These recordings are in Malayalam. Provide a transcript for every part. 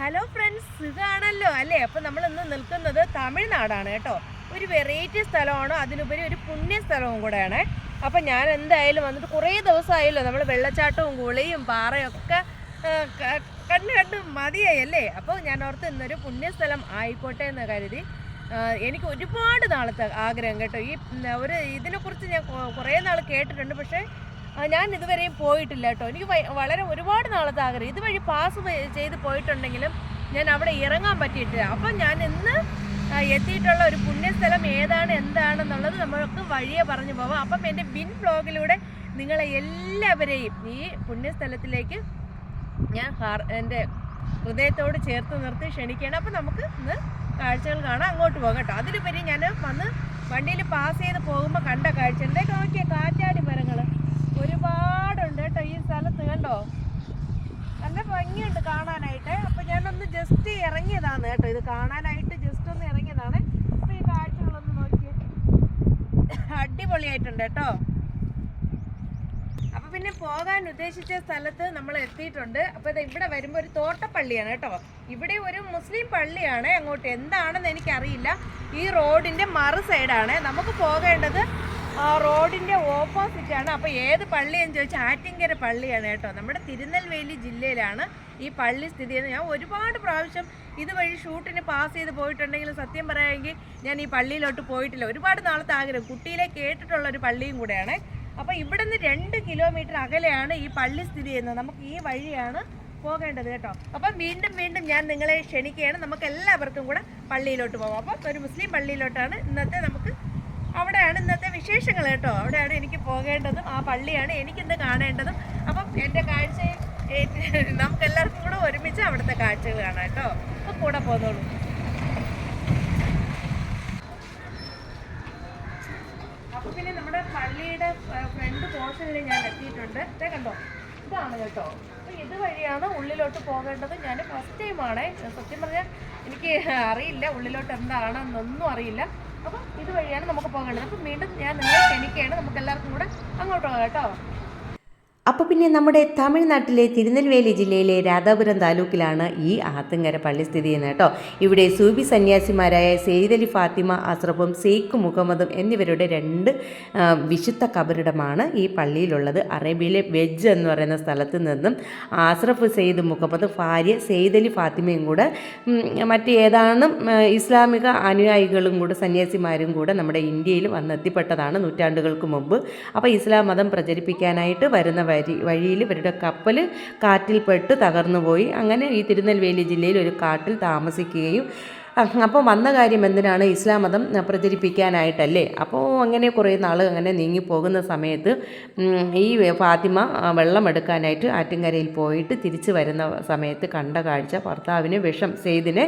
ഹലോ ഫ്രണ്ട്സ് സുഖമാണല്ലോ അല്ലേ? അപ്പം നമ്മൾ ഇന്ന് നിൽക്കുന്നത് തമിഴ്നാടാണ് കേട്ടോ. ഒരു വെറൈറ്റി സ്ഥലമാണ്. അതിലുപരി ഒരു പുണ്യ സ്ഥലവും കൂടെയാണ്. അപ്പം ഞാൻ എന്തായാലും വന്നിട്ട് കുറേ ദിവസമായല്ലോ നമ്മൾ വെള്ളച്ചാട്ടവും കുളിയും പാറയൊക്കെ കണ്ട് കണ്ട് മതിയായി അല്ലേ? അപ്പോൾ ഞാൻ ഓർത്ത് ഇന്നൊരു പുണ്യസ്ഥലം ആയിക്കോട്ടെ എന്ന് കരുതി. എനിക്ക് ഒരുപാട് നാളത്തെ ആഗ്രഹം കേട്ടോ. ഈ ഒരു ഇതിനെക്കുറിച്ച് ഞാൻ കുറേ നാൾ കേട്ടിട്ടുണ്ട്. പക്ഷേ ഞാൻ ഇതുവരെയും പോയിട്ടില്ല കേട്ടോ. എനിക്ക് വളരെ ഒരുപാട് നാളത്തെ ആഗ്രഹം. ഇതുവഴി പാസ് ചെയ്ത് പോയിട്ടുണ്ടെങ്കിലും ഞാൻ അവിടെ ഇറങ്ങാൻ പറ്റിയിട്ടില്ല. അപ്പം ഞാൻ ഇന്ന് എത്തിയിട്ടുള്ള ഒരു പുണ്യസ്ഥലം ഏതാണ് എന്താണെന്നുള്ളത് നമ്മൾക്ക് വഴിയെ പറഞ്ഞു പോവാം. അപ്പം എന്റെ ബിൻ ബ്ലോഗിലൂടെ നിങ്ങളെ എല്ലാവരെയും ഈ പുണ്യസ്ഥലത്തിലേക്ക് ഞാൻ എന്റെ ഹൃദയത്തോട് ചേർത്ത് നിർത്തി ക്ഷണിക്കുകയാണ്. അപ്പം നമുക്ക് ഇന്ന് കാഴ്ചകൾ കാണാം. അങ്ങോട്ട് പോകാം കേട്ടോ. അതിലുപരി ഞാൻ വന്ന് വണ്ടിയിൽ പാസ് ചെയ്ത് പോകുമ്പോൾ കണ്ട കാഴ്ച എന്തൊക്കെ നോക്കിയാൽ കാറ്റാടി മരങ്ങൾ ഒരുപാടുണ്ട് കേട്ടോ ഈ സ്ഥലത്ത് കണ്ടോ? നല്ല ഭംഗിയുണ്ട് കാണാനായിട്ട്. അപ്പോൾ ഞാനൊന്ന് ജസ്റ്റ് ഇറങ്ങിയതാണ് കേട്ടോ. ഇത് കാണാനായിട്ട് ജസ്റ്റ് ഒന്ന് ഇറങ്ങിയതാണ്. അപ്പോൾ ഈ കാഴ്ചകളൊന്ന് നോക്കിയേ അടിപൊളിയായിട്ടുണ്ട് കേട്ടോ. അപ്പൊ പിന്നെ പോകാൻ ഉദ്ദേശിച്ച സ്ഥലത്ത് നമ്മൾ എത്തിയിട്ടുണ്ട്. അപ്പൊ ഇത് ഇവിടെ വരുമ്പോ ഒരു തോട്ടപ്പള്ളിയാണ് കേട്ടോ. ഇവിടെ ഒരു മുസ്ലിം പള്ളിയാണ്. അങ്ങോട്ട് എന്താണെന്ന് എനിക്കറിയില്ല. ഈ റോഡിന്റെ മറു സൈഡാണ് നമുക്ക് പോകേണ്ടത് ആ റോഡിന്റെ ഓപ്പോസിറ്റ് ആണ്. അപ്പൊ ഏത് പള്ളിയെന്ന് ചോദിച്ചാൽ ആറ്റിങ്കര പള്ളിയാണ് കേട്ടോ. നമ്മുടെ തിരുനെൽവേലി ജില്ലയിലാണ് ഈ പള്ളി സ്ഥിതി ചെയ്യുന്നത്. ഞാൻ ഒരുപാട് പ്രാവശ്യം ഇതുവഴി ഷൂട്ടിന് പാസ് ചെയ്ത് പോയിട്ടുണ്ടെങ്കിലും സത്യം പറയാമെങ്കിൽ ഞാൻ ഈ പള്ളിയിലോട്ട് പോയിട്ടില്ല. ഒരുപാട് നാളത്തെ ആഗ്രഹം. കുട്ടിയിലെ കേട്ടിട്ടുള്ള ഒരു പള്ളിയും കൂടെയാണ്. അപ്പോൾ ഇവിടെ നിന്ന് രണ്ട് കിലോമീറ്റർ അകലെയാണ് ഈ പള്ളി സ്ഥിതി ചെയ്യുന്നത്. നമുക്ക് ഈ വഴിയാണ് പോകേണ്ടത് കേട്ടോ. അപ്പം വീണ്ടും വീണ്ടും ഞാൻ നിങ്ങളെ ക്ഷണിക്കുകയാണ്. നമുക്ക് എല്ലാവർക്കും കൂടെ പള്ളിയിലോട്ട് പോകാം അപ്പം ഒരു മുസ്ലിം പള്ളിയിലോട്ടാണ് ഇന്നത്തെ നമുക്ക് അവിടെയാണ് ഇന്നത്തെ വിശേഷങ്ങൾ കേട്ടോ. അവിടെയാണ് എനിക്ക് പോകേണ്ടതും ആ പള്ളിയാണ് എനിക്കിന്ന് കാണേണ്ടതും. അപ്പം എന്റെ കാഴ്ച നമുക്ക് എല്ലാവർക്കും കൂടെ ഒരുമിച്ച് അവിടുത്തെ കാഴ്ചകൾ കാണാം കേട്ടോ. അപ്പം കൂടെ പോന്നോളൂ. അപ്പം പിന്നെ നമ്മുടെ പള്ളിയുടെ ഫ്രണ്ട് പോർഷനിൽ ഞാൻ എത്തിയിട്ടുണ്ട്. ഇതേ കണ്ടോ? ഇതാണ് കേട്ടോ. അപ്പോൾ ഇതുവഴിയാണ് ഉള്ളിലോട്ട് പോകേണ്ടത്. ഞാൻ ഫസ്റ്റ് ടൈമാണ് സത്യം പറഞ്ഞാൽ എനിക്ക് അറിയില്ല ഉള്ളിലോട്ട് എന്താണെന്നൊന്നും അറിയില്ല. അപ്പം ഇതുവഴിയാണ് നമുക്ക് പോകേണ്ടത്. അപ്പം വീണ്ടും ഞാൻ നിങ്ങളെ ക്ഷണിക്കുകയാണ്. നമുക്ക് എല്ലാവർക്കും കൂടെ അങ്ങോട്ട് പോകാം കേട്ടോ. അപ്പോൾ പിന്നെ നമ്മുടെ തമിഴ്നാട്ടിലെ തിരുനെൽവേലി ജില്ലയിലെ രാധാപുരം താലൂക്കിലാണ് ഈ ആത്തങ്കര പള്ളി സ്ഥിതി ചെയ്യുന്നത് കേട്ടോ. ഇവിടെ സൂബി സന്യാസിമാരായ സെയ്ദ് അലി ഫാത്തിമ അസ്രഫും സെയ്ഖ് മുഹമ്മദും എന്നിവരുടെ രണ്ട് വിശുദ്ധ കബറിടമാണ് ഈ പള്ളിയിലുള്ളത്. അറേബ്യയിലെ വെജ് എന്ന് പറയുന്ന സ്ഥലത്ത് നിന്നും ആസ്രഫ് സെയ്ദ് മുഹമ്മദ് ഭാര്യ സെയ്ദ് അലി ഫാത്തിമയും കൂടെ മറ്റ് ഏതാനും ഇസ്ലാമിക അനുയായികളും കൂടെ സന്യാസിമാരും കൂടെ നമ്മുടെ ഇന്ത്യയിൽ വന്നെത്തിപ്പെട്ടതാണ് നൂറ്റാണ്ടുകൾക്ക് മുമ്പ്. അപ്പോൾ ഇസ്ലാം മതം പ്രചരിപ്പിക്കാനായിട്ട് വരുന്ന വരി വഴിയിൽ ഇവരുടെ കപ്പൽ കാറ്റിൽപ്പെട്ട് തകർന്നു പോയി അങ്ങനെ ഈ തിരുനെൽവേലി ജില്ലയിൽ ഒരു കാട്ടിൽ താമസിക്കുകയും അപ്പോൾ വന്ന കാര്യം എന്തിനാണ് ഇസ്ലാം മതം പ്രചരിപ്പിക്കാനായിട്ടല്ലേ? അപ്പോൾ അങ്ങനെ കുറേ നാൾ അങ്ങനെ നീങ്ങിപ്പോകുന്ന സമയത്ത് ഈ ഫാത്തിമ വെള്ളം എടുക്കാനായിട്ട് ആറ്റിൻകരയിൽ പോയിട്ട് തിരിച്ചു വരുന്ന സമയത്ത് കണ്ട കാഴ്ച ഭർത്താവിന് വിഷം സെയ്ദിനെ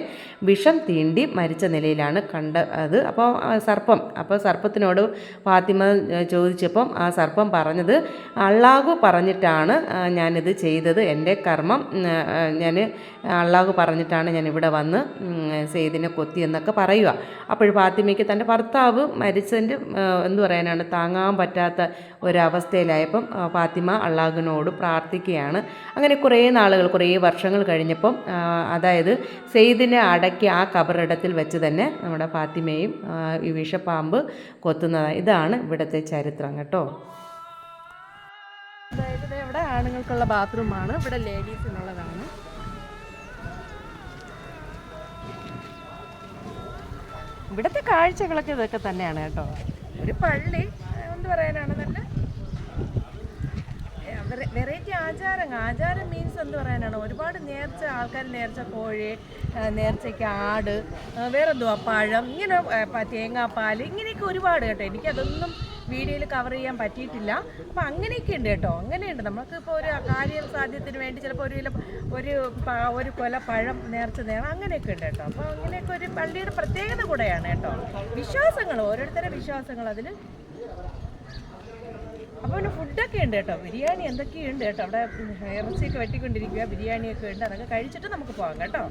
വിഷം തീണ്ടി മരിച്ച നിലയിലാണ് കണ്ട അത് അപ്പോൾ സർപ്പം അപ്പോൾ സർപ്പത്തിനോട് ഫാത്തിമ ചോദിച്ചപ്പം ആ സർപ്പം പറഞ്ഞത് അള്ളാഹു പറഞ്ഞിട്ടാണ് ഞാനിത് ചെയ്തത്. എന്റെ കർമ്മം ഞാൻ അള്ളാഹു പറഞ്ഞിട്ടാണ് ഞാൻ ഇവിടെ വന്ന് ഉം, സെയ്ദിനെ കൊത്തി എന്നൊക്കെ പറയുക. അപ്പോൾ ഫാത്തിമയ്ക്ക് തന്റെ ഭർത്താവ് മരിച്ചതിന്റെ എന്തു പറയാനാണ് താങ്ങാൻ പറ്റാത്ത ഒരവസ്ഥയിലായപ്പം ഫാത്തിമ അള്ളാഹുവിനോട് പ്രാർത്ഥിക്കുകയാണ്. അങ്ങനെ കുറേ നാളുകൾ കുറേ വർഷങ്ങൾ കഴിഞ്ഞപ്പം അതായത് സെയ്ദിനെ അടക്കി ആ കബറിടത്തിൽ വെച്ച് തന്നെ നമ്മുടെ ഫാത്തിമയും ഈ വിഷപ്പാമ്പ് കൊത്തുന്നതാണ് ഇതാണ് ഇവിടുത്തെ ചരിത്രം കേട്ടോ. അതായത് ഇവിടെ ആണുങ്ങൾക്കുള്ള ബാത്റൂമാണ്. ഇവിടെ ലേഡീസിനുള്ളതാണ്. ഇവിടുത്തെ കാഴ്ചകളൊക്കെ ഇതൊക്കെ തന്നെയാണ് കേട്ടോ. ഒരു പള്ളി എന്ത് പറയാനാണ് നല്ല? വെറൈറ്റി ആചാരം ആചാരം മീൻസ് എന്ത് പറയാനാണ്? ഒരുപാട് നേർച്ച ആൾക്കാർ നേർച്ച കോഴി നേർച്ചയ്ക്ക് ആട് വേറെന്തുവാ? പഴം ഇങ്ങനെ തേങ്ങാപ്പാൽ ഇങ്ങനെയൊക്കെ ഒരുപാട് കേട്ടോ. എനിക്കതൊന്നും വീഡിയോയിൽ കവർ ചെയ്യാൻ പറ്റിയിട്ടില്ല. അപ്പോൾ അങ്ങനെയൊക്കെ ഉണ്ട് കേട്ടോ. അങ്ങനെയുണ്ട്. നമുക്ക് ഇപ്പോൾ ഒരു കാര്യ സാധ്യത്തിന് വേണ്ടി ചിലപ്പോൾ ഒരു ഒരു ഒരു കൊല പഴം നേർച്ച നേരം അങ്ങനെയൊക്കെ ഉണ്ട് കേട്ടോ. അപ്പോൾ അങ്ങനെയൊക്കെ ഒരു പള്ളിയുടെ പ്രത്യേകത കൂടെയാണ് കേട്ടോ. വിശ്വാസങ്ങൾ ഓരോരുത്തരുടെ വിശ്വാസങ്ങൾ അതിൽ അപ്പോൾ പിന്നെ ഫുഡൊക്കെ ഉണ്ട് കേട്ടോ. ബിരിയാണി എന്തൊക്കെയുണ്ട് കേട്ടോ? അവിടെ ഇറച്ചിയൊക്കെ വെട്ടിക്കൊണ്ടിരിക്കുക ബിരിയാണിയൊക്കെ ഉണ്ട്. അതൊക്കെ കഴിച്ചിട്ട് നമുക്ക് പോകാം കേട്ടോ.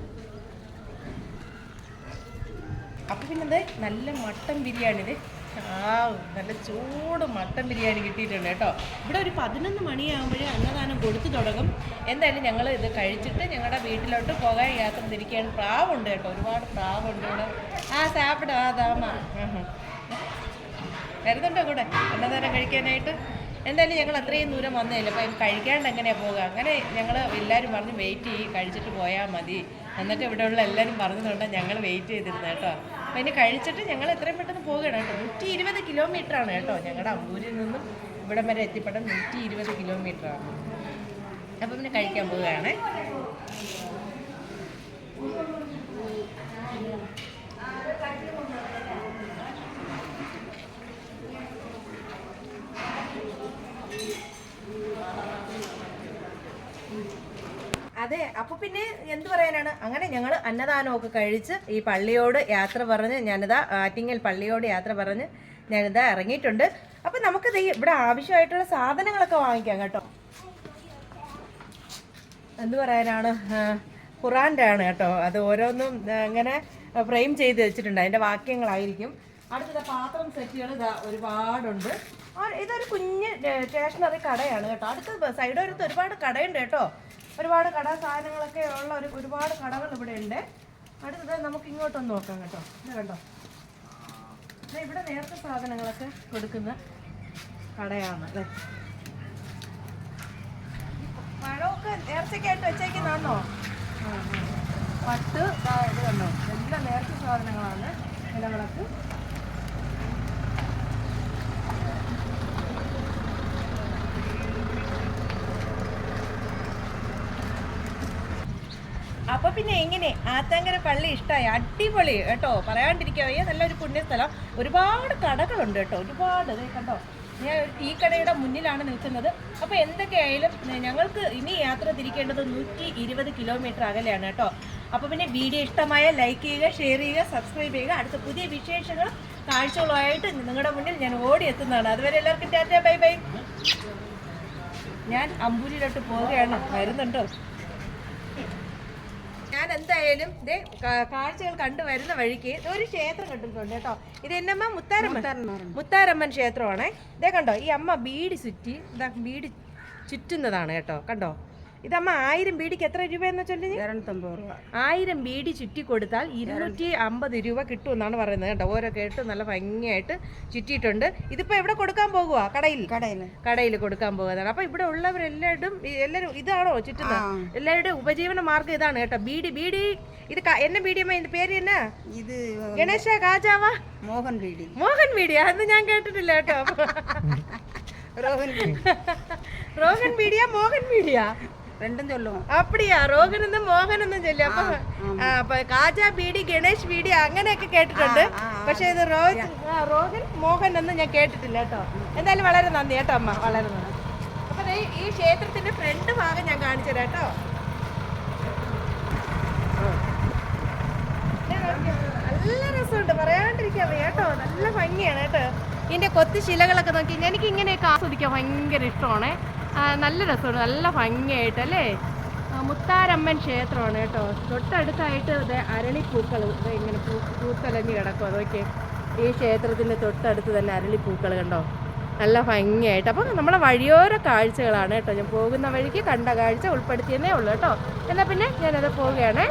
അപ്പോൾ പിന്നെ നല്ല മട്ടൻ ബിരിയാണി ആ നല്ല ചൂട് മട്ടൻ ബിരിയാണി കിട്ടിയിട്ടുണ്ട് കേട്ടോ. ഇവിടെ ഒരു പതിനൊന്ന് മണിയാകുമ്പോഴേ അന്നദാനം കൊടുത്തു തുടങ്ങും. എന്തായാലും ഞങ്ങൾ ഇത് കഴിച്ചിട്ട് ഞങ്ങളുടെ വീട്ടിലോട്ട് പോകാൻ യാത്ര തിരിക്കുകയാണ് പ്രാവുണ്ട് കേട്ടോ. ഒരുപാട് പ്രാവുണ്ട് ഇവിടെ. ആ സാപ്പിട ആ ദാമ. വരുന്നുണ്ടോ കൂടെ? അന്നദാനം കഴിക്കാനായിട്ട്? എന്തായാലും ഞങ്ങൾ അത്രയും ദൂരം വന്നതല്ലേ? അപ്പം കഴിക്കാണ്ട് എങ്ങനെയാണ് പോകുക അങ്ങനെ ഞങ്ങൾ എല്ലാവരും പറഞ്ഞ് വെയിറ്റ് ചെയ്യും കഴിച്ചിട്ട് പോയാൽ മതി. എന്നൊക്കെ ഇവിടെയുള്ള എല്ലാവരും പറഞ്ഞതുകൊണ്ട് ഞങ്ങൾ വെയിറ്റ് ചെയ്തിരുന്നത് കേട്ടോ. അപ്പം ഇനി കഴിച്ചിട്ട് ഞങ്ങൾ എത്രയും പെട്ടെന്ന് പോവുകയാണ് കേട്ടോ. നൂറ്റി ഇരുപത് കിലോമീറ്ററാണ് കേട്ടോ ഞങ്ങളുടെ അമ്പൂരിൽ നിന്നും ഇവിടം വരെ എത്തിപ്പെടാൻ നൂറ്റി ഇരുപത് കിലോമീറ്ററാണ്. അപ്പം പിന്നെ കഴിക്കാൻ പോവുകയാണേ അതെ അപ്പൊ പിന്നെ എന്ത് പറയാനാണ്? അങ്ങനെ ഞങ്ങൾ അന്നദാനമൊക്കെ കഴിച്ച് ഈ പള്ളിയോട് യാത്ര പറഞ്ഞ് ഞാനിതാ ആറ്റിങ്ങൽ പള്ളിയോട് യാത്ര പറഞ്ഞ് ഞാനിതാ ഇറങ്ങിയിട്ടുണ്ട്. അപ്പൊ നമുക്ക് ഇവിടെ ആവശ്യമായിട്ടുള്ള സാധനങ്ങളൊക്കെ വാങ്ങിക്കാം കേട്ടോ. എന്ത് പറയാനാണ്? ഖുറാന്റെ ആണ് കേട്ടോ. അത് ഓരോന്നും അങ്ങനെ ഫ്രെയിം ചെയ്ത് വെച്ചിട്ടുണ്ട്. അതിന്റെ വാക്യങ്ങളായിരിക്കും. അടുത്തത് പാത്രം സെറ്റുകൾ ഇതാ ഒരുപാടുണ്ട്. ഇതൊരു കുഞ്ഞ് സ്റ്റേഷനറി കടയാണ് കേട്ടോ. അടുത്ത സൈഡോരത്ത് ഒരുപാട് കടയുണ്ട് കേട്ടോ. ഒരുപാട് കട സാധനങ്ങളൊക്കെ ഉള്ള ഒരു ഒരുപാട് കടകൾ ഇവിടെ ഉണ്ട്. അടുത്തത് നമുക്ക് ഇങ്ങോട്ടൊന്ന് നോക്കാം കേട്ടോ. ഇത് കണ്ടോ? ഇവിടെ നേരത്തെ സാധനങ്ങളൊക്കെ കൊടുക്കുന്ന കടയാണ് അല്ലേ? പഴമൊക്കെ നേർച്ചയ്ക്കായിട്ട് വെച്ചേക്കുന്നതാണോ? പട്ട് ഇത് കണ്ടോ? എല്ലാം നേർച്ച സാധനങ്ങളാണ് നിലവിളക്ക് അപ്പൊ പിന്നെ എങ്ങനെ? ആറ്റാങ്കര പള്ളി ഇഷ്ടമായി അടിപൊളി കേട്ടോ. പറയാണ്ടിരിക്കാൻ വയ്യ. നല്ലൊരു പുണ്യസ്ഥലം. ഒരുപാട് കടകളുണ്ട് കേട്ടോ. ഒരുപാട്. ദേ കണ്ടോ? ഞാൻ ഒരു ടീ കടയുടെ മുന്നിലാണ് നിൽക്കുന്നത്. അപ്പോൾ എന്തൊക്കെയായാലും ഞങ്ങൾക്ക് ഇനി യാത്ര തിരിക്കേണ്ടത് നൂറ്റി ഇരുപത് കിലോമീറ്റർ അകലെയാണ് കേട്ടോ. അപ്പോൾ പിന്നെ വീഡിയോ ഇഷ്ടമായ ലൈക്ക് ചെയ്യുക ഷെയർ ചെയ്യുക സബ്സ്ക്രൈബ് ചെയ്യുക. അടുത്ത പുതിയ വിശേഷങ്ങളും കാഴ്ചകളുമായിട്ട് നിങ്ങളുടെ മുന്നിൽ ഞാൻ ഓടി എത്തുന്നതാണ്. അതുവരെ എല്ലാവർക്കും ടാറ്റ ബൈ ബൈ. ഞാൻ അമ്പൂരിയിലോട്ട് പോവുകയാണ്. വരുന്നുണ്ടോ? എന്തായാലും ഇതേ കാഴ്ചകൾ കണ്ടു വരുന്ന വഴിക്ക് ഒരു ക്ഷേത്രം കണ്ടിട്ടുണ്ട് കേട്ടോ. ഇത് എന്നമ്മ? മുത്താരമ്മ. മുത്താരമ്മൻ ക്ഷേത്രമാണേ. ഇതേ കണ്ടോ ഈ അമ്മ ബീഡി ചുറ്റി ബീഡി ചുറ്റുന്നതാണ് കേട്ടോ. കണ്ടോ? ഇതമ്മ ആയിരം ബീഡിക്ക് എത്ര രൂപയെന്ന് ചൊല്ലി ഇരുന്നൂറ്റമ്പത് രൂപ ആയിരം ബീഡി ചുറ്റി കൊടുത്താൽ ഇരുന്നൂറ്റി അമ്പത് രൂപ കിട്ടുമെന്നാണ് പറയുന്നത് കേട്ടോ. ഓരോ കേട്ട് നല്ല ഭംഗിയായിട്ട് ചുറ്റിയിട്ടുണ്ട്. ഇതിപ്പോ എവിടെ കൊടുക്കാൻ പോകുക കടയിൽ? കടയിൽ കടയിൽ കൊടുക്കാൻ പോകുന്നതാണ്. അപ്പോൾ ഇവിടെ ഉള്ളവരെല്ലാവരും എല്ലാവരും ഇതാണോ ചുറ്റുന്നത് എല്ലാവരുടെ ഉപജീവന മാർഗം ഇതാണ് കേട്ടോ. ബീഡി ബീഡി. ഇത് എന്നെ ബീഡിയമ്മ ഇതിന്റെ പേര് എന്നാ? ഇത് ഗണേശ കാജാവാ? മോഹൻ ബീഡി. മോഹൻ ബീഡി. അതൊന്നും ഞാൻ കേട്ടിട്ടില്ല കേട്ടോ. റോഹൻ ബീഡിയ മോഹൻ ബീഡിയ? ரெண்டும் சொல்லுவோம் അപ്പടിയാ റോഹൻ എന്നും മോഹൻ എന്നും ചൊല്ലി അപ്പൊ ആ, അപ്പൊ കാജ ബീഡി ഗണേഷ് ബീഡി അങ്ങനെയൊക്കെ കേട്ടിട്ടുണ്ട് ആ, ആ. പക്ഷെ ഇത് റോഹൻ ആ, റോഹൻ മോഹൻ എന്നും ഞാൻ കേട്ടിട്ടില്ല കേട്ടോ എന്തായാലും വളരെ നന്ദി കേട്ടോ അമ്മ വളരെ നന്ദി അപ്പൊ ദേ ഈ ക്ഷേത്രത്തിന്റെ ഫ്രണ്ട് ഭാഗം ഞാൻ കാണിച്ചു തരാം കേട്ടോ ദേ നോക്കിയേ, നല്ല രസമുണ്ട് പറയാണ്ടിരിക്കാൻ വയ്യ കേട്ടോ നല്ല ഭംഗിയാണ് കേട്ടോ ഇതിന്റെ കൊത്തു ശിലകളൊക്കെ നോക്കി എനിക്ക് ഇങ്ങനെയൊക്കെ ആസ്വദിക്കാൻ ഭയങ്കര ഇഷ്ടമാണ് നല്ല രസമാണ്. നല്ല ഭംഗിയായിട്ട് അല്ലേ? മുത്താരമ്മൻ ക്ഷേത്രമാണ് കേട്ടോ. തൊട്ടടുത്തായിട്ട് ഇത് അരളിപ്പൂക്കൾ ഇത് ഇങ്ങനെ പൂ പൂത്തലഞ്ഞ് കിടക്കും. അതൊക്കെ ഈ ക്ഷേത്രത്തിന്റെ തൊട്ടടുത്ത് തന്നെ അരളിപ്പൂക്കൾ കണ്ടോ? നല്ല ഭംഗിയായിട്ട്. അപ്പം നമ്മളെ വഴിയോര കാഴ്ചകളാണ് കേട്ടോ. ഞാൻ പോകുന്ന വഴിക്ക് കണ്ട കാഴ്ച ഉൾപ്പെടുത്തിയെന്നേ ഉള്ളൂ കേട്ടോ. എന്നാൽ പിന്നെ ഞാനത് പോവുകയാണേ.